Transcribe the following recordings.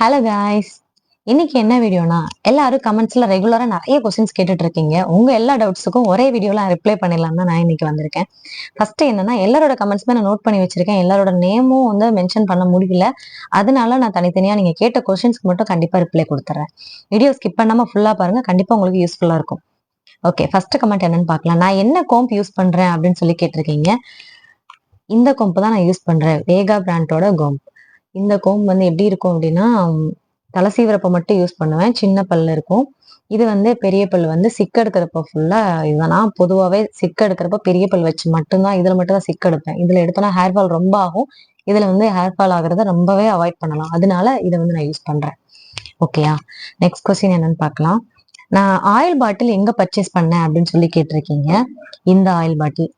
Hello guys இன்னைக்கு என்ன வீடியோனா எல்லாரும் கமெண்ட்ஸ்ல ரெகுலரா நிறைய கொஸ்டின்ஸ் கேட்டுட்டு இருக்கீங்க உங்க எல்லா டவுட்ஸுக்கும் ஒரே வீடியோல ரிப்ளை பண்ணிடலாம் தான் நான் இன்னைக்கு வந்திருக்கேன். ஃபர்ஸ்ட் என்னன்னா எல்லாரோட கமெண்ட்ஸுமே நான் நோட் பண்ணி வச்சிருக்கேன். எல்லாரோட நேமும் வந்து மென்ஷன் பண்ண முடியல. அதனால நான் தனித்தனியா நீங்க கேட்ட கொஸ்டின்ஸ்க்கு மட்டும் கண்டிப்பா ரிப்ளை கொடுத்துறேன். வீடியோ ஸ்கிப் பண்ணாம ஃபுல்லா பாருங்க. கண்டிப்பா உங்களுக்கு யூஸ்ஃபுல்லா இருக்கும். ஓகே ஃபர்ஸ்ட் கமெண்ட் என்னன்னு பார்க்கலாம். நான் என்ன கோம்ப் யூஸ் பண்றேன் அப்படின்னு சொல்லி கேட்டிருக்கீங்க. இந்த கோம்பு தான் நான் யூஸ் பண்றேன். வேகா பிராண்டோட கோம்ப் இந்த கோம்பு வந்து எப்படி இருக்கும் அப்படின்னா தலை சீவிரப்ப மட்டும் யூஸ் பண்ணுவேன். சின்ன பல்லு இருக்கும். இது வந்து பெரிய பல் வந்து சிக்கு எடுக்கிறப்ப ஃபுல்லா இதுதான். நான் பொதுவாகவே சிக்கு எடுக்கிறப்ப பெரிய பல் வச்சு மட்டும்தான் இதில் மட்டும் தான் இதில் எடுப்பேன் எடுத்தோன்னா ஹேர் ஃபால் ரொம்ப ஆகும். இதில் வந்து ஹேர் ஃபால் ஆகுறத ரொம்பவே அவாய்ட் பண்ணலாம். அதனால இதை வந்து நான் யூஸ் பண்ணுறேன் ஓகேயா நெக்ஸ்ட் கொஸ்டின் என்னன்னு பார்க்கலாம். நான் ஆயில் பாட்டில் எங்க பர்ச்சேஸ் பண்ணேன் அப்படின்னு சொல்லி கேட்டிருக்கீங்க. இந்த ஆயில் பாட்டில்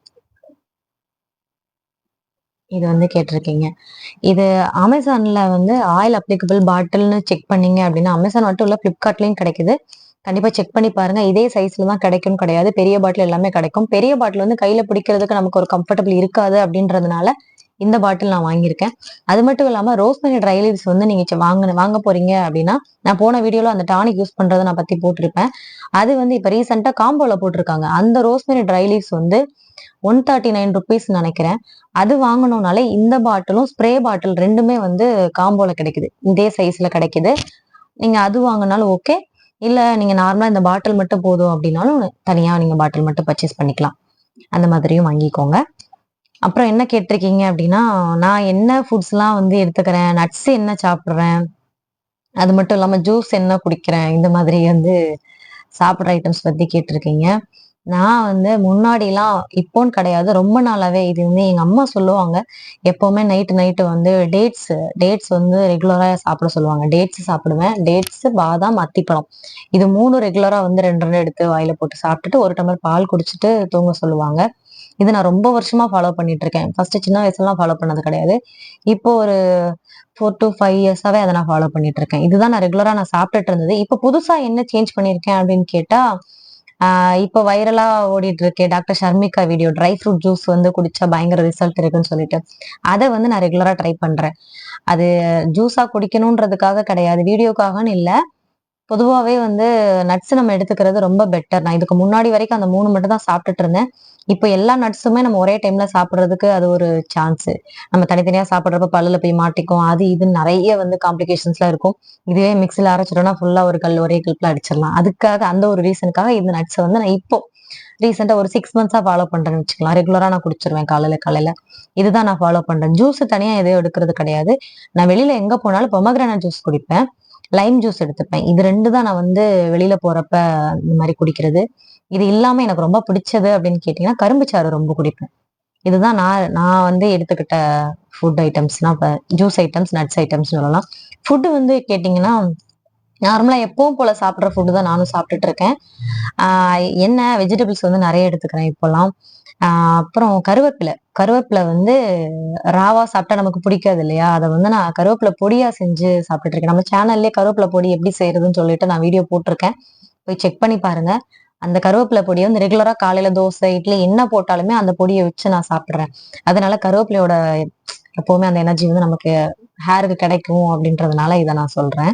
இது வந்து கேட்டிருக்கீங்க. இது அமேசான்ல வந்து ஆயில் அப்ளிகபிள் பாட்டில்னு செக் பண்ணீங்க அப்படின்னா அமேசான் மட்டும் இல்ல பிளிப்கார்ட்லயும் கிடைக்குது. கண்டிப்பா செக் பண்ணி பாருங்க. இதே சைஸ்ல தான் கிடைக்கும் கிடையாது. பெரிய பாட்டில் எல்லாமே கிடைக்கும். பெரிய பாட்டில் வந்து கையில பிடிக்கிறதுக்கு நமக்கு ஒரு கம்ஃபர்டபுள் இருக்காது அப்படின்றதுனால இந்த பாட்டில் நான் வாங்கியிருக்கேன். அது மட்டும் இல்லாம ரோஸ்மெரி ட்ரை லீவ்ஸ் வந்து நீங்க வாங்க வாங்க போறீங்க அப்படின்னா நான் போன வீடியோல அந்த டானிக் யூஸ் பண்றதை நான் பத்தி போட்டிருப்பேன். அது வந்து இப்ப ரீசெண்டா காம்போல போட்டிருக்காங்க. அந்த ரோஸ்மெரி ட்ரை லீவ்ஸ் வந்து ஒன் தேர்ட்டி நைன் ருபீஸ் நினைக்கிறேன். அது வாங்கணும்னாலே இந்த பாட்டிலும் ஸ்ப்ரே பாட்டில் ரெண்டுமே வந்து காம்போல கிடைக்குது. இதே சைஸ்ல கிடைக்குது. நீங்க அது வாங்கினாலும் ஓகே இல்ல நீங்க நார்மலா இந்த பாட்டில் மட்டும் போதும் அப்படின்னாலும் தனியா நீங்க பாட்டில் மட்டும் பர்ச்சேஸ் பண்ணிக்கலாம். அந்த மாதிரியும் வாங்கிக்கோங்க. அப்புறம் என்ன கேட்டிருக்கீங்க அப்படின்னா நான் என்ன ஃபுட்ஸ்லாம் வந்து எடுத்துக்கிறேன்? நட்ஸ் என்ன சாப்பிட்றேன்? அது மட்டும் இல்லாம ஜூஸ் என்ன குடிக்கிறேன்? இந்த மாதிரி வந்து சாப்பிட்ற ஐட்டம்ஸ் பத்தி கேட்டிருக்கீங்க. நான் வந்து முன்னாடிலாம் இப்போன்னு கிடையாது. ரொம்ப நாளாவே இது வந்து எங்க அம்மா சொல்லுவாங்க. எப்பவுமே நைட்டு நைட்டு வந்து டேட்ஸ் டேட்ஸ் வந்து ரெகுலரா சாப்பிட சொல்லுவாங்க. டேட்ஸ் சாப்பிடுவேன். டேட்ஸ் பாதாம் அத்திப்பழம். இது மூணு ரெகுலரா வந்து ரெண்டு ரெண்டு எடுத்து வாயில போட்டு சாப்பிட்டுட்டு ஒரு டம்ளர் பால் குடிச்சிட்டு தூங்க சொல்லுவாங்க. இது நான் ரொம்ப வருஷமா ஃபாலோ பண்ணிட்டு இருக்கேன். ஃபர்ஸ்ட் சின்ன வயசுலாம் ஃபாலோ பண்ணது கிடையாது. இப்போ ஒரு ஃபோர் டு ஃபைவ் இயர்ஸாவே அதை நான் ஃபாலோ பண்ணிட்டு இருக்கேன். இதுதான் நான் ரெகுலரா நான் சாப்பிட்டுட்டு இருந்தது. இப்போ புதுசா என்ன சேஞ்ச் பண்ணியிருக்கேன் அப்படின்னு கேட்டா இப்போ வைரலா ஓடிட்டு இருக்கே doctor Sharmika video dry fruit juice வந்து குடிச்சா பயங்கர ரிசல்ட் இருக்குன்னு சொல்லிட்டு. அதை வந்து நான் ரெகுலரா ட்ரை பண்றேன். அது ஜூஸா குடிக்கணுன்றதுக்காக கிடையாது. வீடியோக்காகன்னு இல்லை. பொதுவாகவே வந்து நட்ஸ் நம்ம எடுத்துக்கிறது ரொம்ப பெட்டர் நான் இதுக்கு முன்னாடி வரைக்கும் அந்த மூணு மட்டும் தான் சாப்பிட்டுட்டு இருந்தேன். இப்போ எல்லா நட்ஸுமே நம்ம ஒரே டைம்ல சாப்பிட்றதுக்கு அது ஒரு சான்ஸ் நம்ம தனித்தனியா சாப்பிட்றப்ப பல்லுல போய் மாட்டிக்கும். அது இது நிறைய வந்து காம்ப்ளிகேஷன்ஸ்லாம் இருக்கும். இதுவே மிக்சியில் அரைச்சிட்டோம்னா ஃபுல்லா ஒரு கல் ஒரே கல்ப்ல அடிச்சிடலாம். அதுக்காக அந்த ஒரு ரீசனுக்காக இந்த நட்ஸை வந்து நான் இப்போ ரீசெண்டா ஒரு சிக்ஸ் மந்த்ஸா ஃபாலோ பண்றேன்னு வச்சுக்கலாம். ரெகுலரா நான் குடிச்சிருவேன் காலையில காலையில. இதுதான் நான் ஃபாலோ பண்றேன். ஜூஸ் தனியா எதையும் எடுக்கிறது கிடையாது. நான் வெளியில எங்க போனாலும் பொமக்ரானட் ஜூஸ் குடிப்பேன். லைம் ஜூஸ் எடுத்துப்பேன். இது ரெண்டு தான் நான் வந்து வெளியில போறப்ப இந்த மாதிரி குடிக்கிறது. இது இல்லாம எனக்கு ரொம்ப பிடிச்சது அப்படின்னு கேட்டீங்கன்னா கரும்பு சாறு ரொம்ப குடிப்பேன். இதுதான் நான் நான் வந்து எடுத்துக்கிட்ட ஃபுட் ஐட்டம்ஸ்னா இப்போ ஜூஸ் ஐட்டம்ஸ் நட்ஸ் ஐட்டம்ஸ் சொல்லலாம். ஃபுட்டு வந்து கேட்டிங்கன்னா நார்மலாக எப்பவும் போல சாப்பிட்ற ஃபுட்டு தான் நானும் சாப்பிட்டுட்டு இருக்கேன். என்ன வெஜிடபிள்ஸ் வந்து நிறைய எடுத்துக்கிறேன் இப்போல்லாம் அப்புறம் கருவேப்பிலை. கருவேப்பிலை வந்து ராவா சாப்பிட்டா நமக்கு பிடிக்காது இல்லையா? அதை வந்து நான் கருவேப்பிலை பொடியா செஞ்சு சாப்பிட்டுட்டு இருக்கேன். நம்ம சேனல்லே கருவேப்பிலை பொடி எப்படி செய்யறதுன்னு சொல்லிட்டு நான் வீடியோ போட்டிருக்கேன். போய் செக் பண்ணி பாருங்க. அந்த கருவேப்பிலை பொடியை வந்து ரெகுலரா காலையில தோசை இட்லி என்ன போட்டாலுமே அந்த பொடியை வச்சு நான் சாப்பிடுறேன். அதனால கருவேப்பிலையோட எப்பவுமே அந்த எனர்ஜி வந்து நமக்கு ஹேருக்கு கிடைக்கும் அப்படின்றதுனால இதை நான் சொல்றேன்.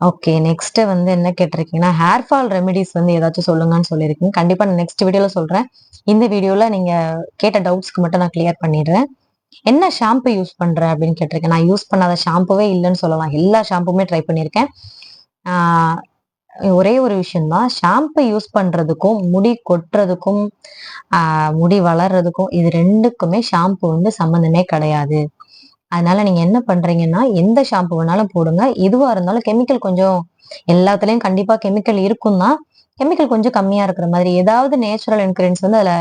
ஓகே நெக்ஸ்ட் வந்து என்ன கேட்டிருக்கீங்கன்னா ஹேர் ஃபால் ரெமெடிஸ் வந்து ஏதாச்சும் சொல்லுங்கன்னு சொல்லியிருக்கீங்க. கண்டிப்பா நான் நெக்ஸ்ட் வீடியோல சொல்றேன். இந்த வீடியோல நீங்க கேட்ட டவுட்ஸ்க்கு மட்டும் நான் கிளியர் பண்ணிடுறேன். என்ன ஷாம்பு யூஸ் பண்றேன் அப்படின்னு கேட்டிருக்கேன். நான் யூஸ் பண்ணாத ஷாம்புவே இல்லைன்னு சொல்லலாம். எல்லா ஷாம்புமே ட்ரை பண்ணியிருக்கேன். ஒரே ஒரு விஷயம்தான். ஷாம்பு யூஸ் பண்றதுக்கும் முடி கொட்டுறதுக்கும் முடி வளர்றதுக்கும் இது ரெண்டுக்குமே ஷாம்பு வந்து சம்மந்தமே கிடையாது. அதனால நீங்க என்ன பண்றீங்கன்னா எந்த ஷாம்பு வேணாலும் போடுங்க. எதுவா இருந்தாலும் கெமிக்கல் கொஞ்சம் எல்லாத்துலயும் கண்டிப்பா கெமிக்கல் இருக்கும் தான் கெமிக்கல் கொஞ்சம் கம்மியா இருக்கிற மாதிரி ஏதாவது நேச்சுரல் இன்க்ரீடியன்ஸ் வந்து அதுல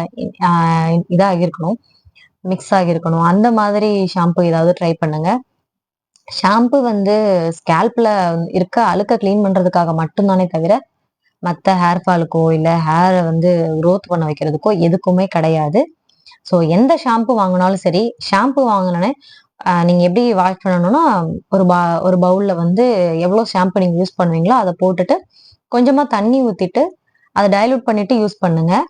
இதாக இருக்கணும் மிக்ஸ் ஆகியிருக்கணும். அந்த மாதிரி ஷாம்பு ஏதாவது ட்ரை பண்ணுங்க. ஷாம்பு வந்து ஸ்கேல்ப்ல இருக்க அழுக்க க்ளீன் பண்றதுக்காக மட்டும்தானே தவிர மற்ற ஹேர் ஃபாலுக்கோ இல்லை ஹேரை வந்து க்ரோத் பண்ண வைக்கிறதுக்கோ எதுக்குமே கிடையாது. ஸோ எந்த ஷாம்பு வாங்கினாலும் சரி ஷாம்பு வாங்கினோன்னே நீங்கள் எப்படி வாஷ் பண்ணணும்னா ஒரு பா ஒரு பவுலில் வந்து எவ்வளோ ஷாம்பு நீங்கள் யூஸ் பண்ணுவீங்களோ அதை போட்டுட்டு கொஞ்சமாக தண்ணி ஊற்றிட்டு அதை டைலூட் பண்ணிட்டு யூஸ் பண்ணுங்கள்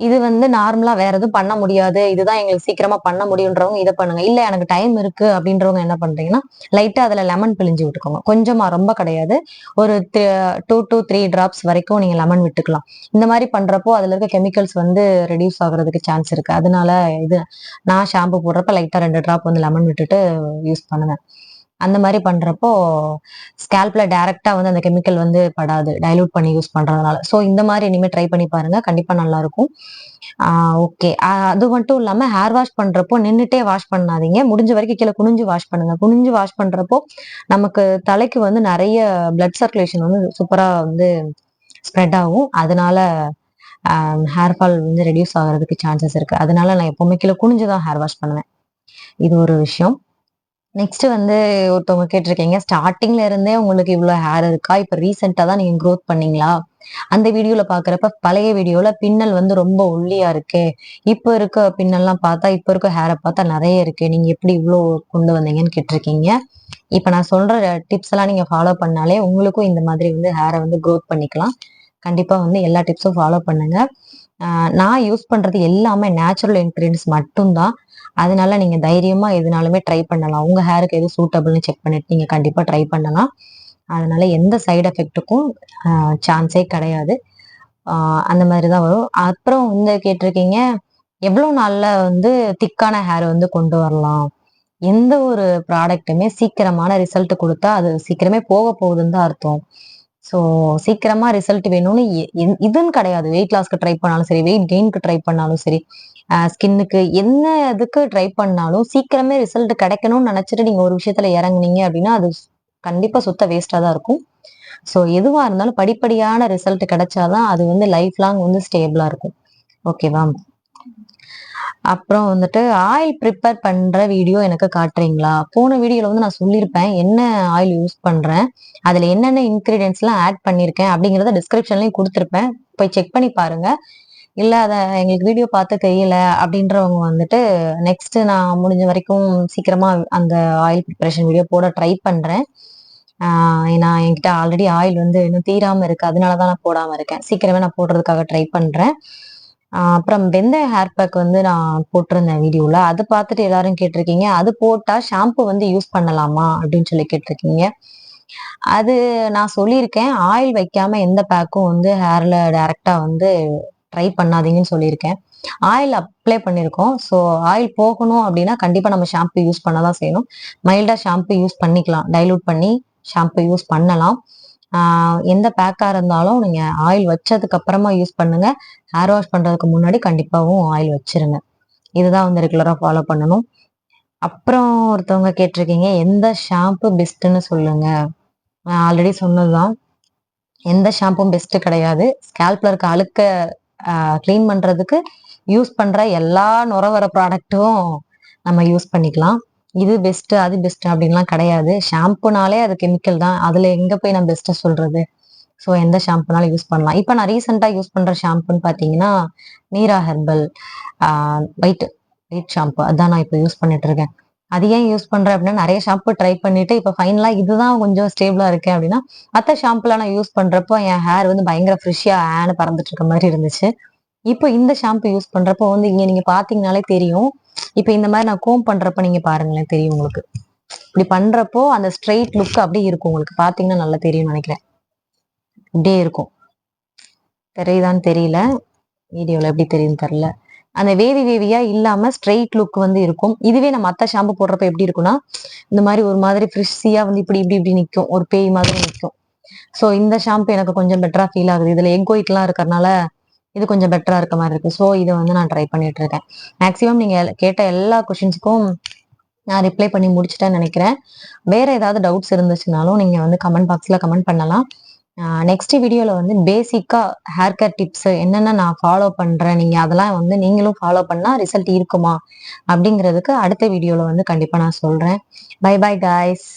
இது வந்து நார்மலா வேற எதுவும் பண்ண முடியாது. இதுதான் எங்களுக்கு சீக்கிரமா பண்ண முடியுன்றவங்க இதை பண்ணுங்க. இல்ல எனக்கு டைம் இருக்கு அப்படின்றவங்க என்ன பண்றீங்கன்னா லைட்டா அதுல லெமன் பிழிஞ்சு விட்டுக்கோங்க. கொஞ்சமா ரொம்ப கிடையாது. ஒரு டூ டூ த்ரீ டிராப்ஸ் வரைக்கும் நீங்க லெமன் விட்டுக்கலாம். இந்த மாதிரி பண்றப்போ அதுல இருக்க கெமிக்கல்ஸ் வந்து ரெடியூஸ் ஆகுறதுக்கு சான்ஸ் இருக்கு. அதனால இது நான் ஷாம்பு போடுறப்ப லைட்டா ரெண்டு டிராப் வந்து லெமன் விட்டுட்டு யூஸ் பண்ணுவேன் அந்த மாதிரி பண்றப்போ ஸ்கேல்ப்ல டைரக்டா வந்து அந்த கெமிக்கல் வந்து படாது டைலூட் பண்ணி யூஸ் பண்றதுனால. ஸோ இந்த மாதிரி இனிமேல் ட்ரை பண்ணி பாருங்க. கண்டிப்பா நல்லா இருக்கும் ஓகே அது மட்டும் இல்லாம ஹேர் வாஷ் பண்றப்போ நின்றுட்டே வாஷ் பண்ணாதீங்க. முடிஞ்ச வரைக்கும் கீழே குனிஞ்சு வாஷ் பண்ணுங்க. குனிஞ்சு வாஷ் பண்றப்போ நமக்கு தலைக்கு வந்து நிறைய பிளட் சர்க்குலேஷன் வந்து சூப்பரா வந்து ஸ்ப்ரெட் ஆகும். அதனால ஹேர் ஃபால் வந்து ரெடியூஸ் ஆகிறதுக்கு சான்சஸ் இருக்கு. அதனால நான் எப்பவுமே கீழே குனிஞ்சுதான் ஹேர் வாஷ் பண்ணுவேன். இது ஒரு விஷயம். நெக்ஸ்ட் வந்து ஒருத்தவங்க கேட்டிருக்கீங்க ஸ்டார்டிங்ல இருந்தே உங்களுக்கு இவ்வளவு ஹேர் இருக்கா? இப்ப ரீசெண்டா தான் நீங்க க்ரோத் பண்ணீங்களா? அந்த வீடியோல பாக்குறப்ப பழைய வீடியோல பின்னல் வந்து ரொம்ப ஒல்லியா இருக்கு. இப்ப இருக்க பின்னல்லாம் பார்த்தா இப்ப இருக்க ஹேரை பார்த்தா நிறைய இருக்கு. நீங்க எப்படி இவ்வளவு கொண்டு வந்தீங்கன்னு கேட்டிருக்கீங்க. இப்ப நான் சொல்ற டிப்ஸ் எல்லாம் நீங்க ஃபாலோ பண்ணாலே உங்களுக்கும் இந்த மாதிரி வந்து ஹேரை வந்து க்ரோத் பண்ணிக்கலாம். கண்டிப்பா வந்து எல்லா டிப்ஸும் ஃபாலோ பண்ணுங்க. நான் யூஸ் பண்றது எல்லாமே நேச்சுரல் இன்க்ரீடியன்ஸ் மட்டும்தான். அதனால நீங்க தைரியமா எதுனாலுமே ட்ரை பண்ணலாம். உங்க ஹேருக்கு எது சூட்டபிள்னு செக் பண்ணிட்டு நீங்க கண்டிப்பா ட்ரை பண்ணலாம். அதனால எந்த சைடு எஃபெக்ட்டுக்கும் சான்ஸே கிடையாது. அந்த மாதிரி தான் வரும். அப்புறம் வந்து கேட்டிருக்கீங்க எவ்வளோ நாளில் வந்து திக்கான ஹேர் வந்து கொண்டு வரலாம்? எந்த ஒரு ப்ராடக்ட்டுமே சீக்கிரமான ரிசல்ட் கொடுத்தா அது சீக்கிரமே போக போகுதுன்னு தான் அர்த்தம். ஸோ சீக்கிரமா ரிசல்ட் வேணும்னு இதுன்னு கிடையாது. வெயிட் லாஸ்க்கு ட்ரை பண்ணாலும் சரி வெயிட் கெயின்க்கு ட்ரை பண்ணாலும் சரி ஸ்கின்னுக்கு என்ன இதுக்கு ட்ரை பண்ணாலும் சீக்கிரமே ரிசல்ட் கிடைக்கணும்னு நினைச்சிட்டு நீங்க ஒரு விஷயத்துல இறங்குனீங்க அப்படின்னா அது கண்டிப்பா சுத்த வேஸ்டா தான் இருக்கும். ஸோ எதுவா இருந்தாலும் படிப்படியான ரிசல்ட் கிடைச்சாதான் அது வந்து லைஃப் லாங் வந்து ஸ்டேபிளா இருக்கும். ஓகேவா அப்புறம் வந்துட்டு ஆயில் ப்ரிப்பேர் பண்ற வீடியோ எனக்கு காட்டுறீங்களா? போன வீடியோல வந்து நான் சொல்லியிருப்பேன் என்ன ஆயில் யூஸ் பண்றேன் அதுல என்னென்ன இன்கிரீடியன்ஸ் எல்லாம் ஆட் பண்ணிருக்கேன் அப்படிங்கறத டிஸ்கிரிப்ஷன்லயும் கொடுத்துருப்பேன். போய் செக் பண்ணி பாருங்க. இல்ல அத எங்களுக்கு வீடியோ பார்த்து தெரியல அப்படின்றவங்க வந்துட்டு நெக்ஸ்ட் நான் முடிஞ்ச வரைக்கும் சீக்கிரமா அந்த ஆயில் ப்ரிப்பரேஷன் வீடியோ போட ட்ரை பண்றேன். நான் என்கிட்ட ஆல்ரெடி ஆயில் வந்து இன்னும் தீராம இருக்கு. அதனாலதான் நான் போடாம இருக்கேன். சீக்கிரமே நான் போடுறதுக்காக ட்ரை பண்றேன். அப்புறம் வெந்தய ஹேர் பேக் வந்து நான் போட்டிருந்தேன் வீடியோல அது பார்த்துட்டு எல்லாரும் கேட்டிருக்கீங்க. அது போட்டா ஷாம்பு வந்து யூஸ் பண்ணலாமா? அப்படின்னு சொல்லி கேட்டிருக்கீங்க. அது நான் சொல்லியிருக்கேன். ஆயில் வைக்காம எந்த பேக்கும் வந்து ஹேர்ல டைரக்டா வந்து ட்ரை பண்ணாதீங்கன்னு சொல்லியிருக்கேன். ஆயில் அப்ளை பண்ணியிருக்கோம் ஸோ ஆயில் போகணும் அப்படின்னா கண்டிப்பாக நம்ம ஷாம்பு யூஸ் பண்ண தான் செய்யணும் மைல்டாக ஷாம்பு யூஸ் பண்ணிக்கலாம். டைலூட் பண்ணி ஷாம்பு யூஸ் பண்ணலாம். எந்த பேக்காக இருந்தாலும் நீங்கள் ஆயில் வச்சதுக்கு அப்புறமா யூஸ் பண்ணுங்க. ஹேர் வாஷ் பண்ணுறதுக்கு முன்னாடி கண்டிப்பாகவும் ஆயில் வச்சிருங்க. இதுதான் வந்து ரெகுலராக ஃபாலோ பண்ணணும். அப்புறம் ஒருத்தவங்க கேட்டிருக்கீங்க எந்த ஷாம்பு பெஸ்ட்டுன்னு சொல்லுங்க. ஆல்ரெடி சொன்னதுதான். எந்த ஷாம்பும் பெஸ்ட்டு கிடையாது. ஸ்கேல்ப்ல இருக்க அழுக்க க்ளீன் பண்ணுறதுக்கு யூஸ் பண்ணுற எல்லா நுர வர ப்ராடக்ட்டும் நம்ம யூஸ் பண்ணிக்கலாம். இது பெஸ்ட்டு அது பெஸ்ட் அப்படின்லாம் கிடையாது. ஷாம்புனாலே அது கெமிக்கல் தான். அதில் எங்கே போய் நான் பெஸ்ட்டை சொல்கிறது ஸோ எந்த ஷாம்புனாலும் யூஸ் பண்ணலாம். இப்போ நான் ரீசெண்டாக யூஸ் பண்ணுற ஷாம்புன்னு பார்த்தீங்கன்னா Meera herbal white white shampoo அதான் நான் இப்போ யூஸ் பண்ணிட்டு இருக்கேன். அது ஏன் யூஸ் பண்றேன் அப்படின்னா நிறைய ஷாம்பு ட்ரை பண்ணிட்டு இப்போ ஃபைனலா இதுதான் கொஞ்சம் ஸ்டேபிளா இருக்கேன் அப்படின்னா மற்ற ஷாம்புலாம் நான் யூஸ் பண்றப்போ என் ஹேர் வந்து பயங்கர ஃப்ரெஷ்ஷாக ஆன்னு பறந்துட்டு இருக்க மாதிரி இருந்துச்சு. இப்போ இந்த ஷாம்பு யூஸ் பண்றப்போ வந்து இங்க நீங்க பாத்தீங்கனாலே தெரியும். இப்போ இந்த மாதிரி நான் கோம் பண்றப்ப நீங்க பாருங்களேன் தெரியும் உங்களுக்கு. இப்படி பண்றப்போ அந்த ஸ்ட்ரெயிட் லுக் அப்படியே இருக்கும் உங்களுக்கு. பாத்தீங்கன்னா நல்லா தெரியும் நினைக்கிறேன். இப்படியே இருக்கும். தெரியுதான்னு தெரியல. வீடியோல எப்படி தெரியும் தெரியல. அந்த வேவி வேவியா இல்லாம ஸ்ட்ரெயிட் லுக் வந்து இருக்கும். இதுவே நம்ம மத்த ஷாம்பு போடுறப்ப எப்படி இருக்கும்னா இந்த மாதிரி ஒரு மாதிரி ஃப்ரிஷியா வந்து இப்படி இப்படி இப்படி நிற்கும் ஒரு பேய் மாதிரி நிற்கும் ஸோ இந்த ஷாம்பு எனக்கு கொஞ்சம் பெட்டரா ஃபீல் ஆகுது. இதுல எக் ஒயிட்லாம் இருக்கிறனால இது கொஞ்சம் பெட்டரா இருக்க மாதிரி இருக்கு. ஸோ இதை வந்து நான் ட்ரை பண்ணிட்டு இருக்கேன். மேக்சிமம் நீங்க கேட்ட எல்லா கொஷின்ஸுக்கும் நான் ரிப்ளை பண்ணி முடிச்சுட்டேன்னு நினைக்கிறேன். வேற ஏதாவது டவுட்ஸ் இருந்துச்சுனாலும் நீங்க வந்து கமெண்ட் பாக்ஸ்ல கமெண்ட் பண்ணலாம். நெக்ஸ்ட் வீடியோவில் வந்து பேசிக்காக ஹேர் கேர் டிப்ஸ் என்னென்ன நான் ஃபாலோ பண்ணுறேன் நீங்கள் அதெல்லாம் வந்து நீங்களும் ஃபாலோ பண்ணால் ரிசல்ட் இருக்குமா? அப்படிங்கிறதுக்கு அடுத்த வீடியோவில் வந்து கண்டிப்பாக நான் சொல்கிறேன் பை பை காய்ஸ்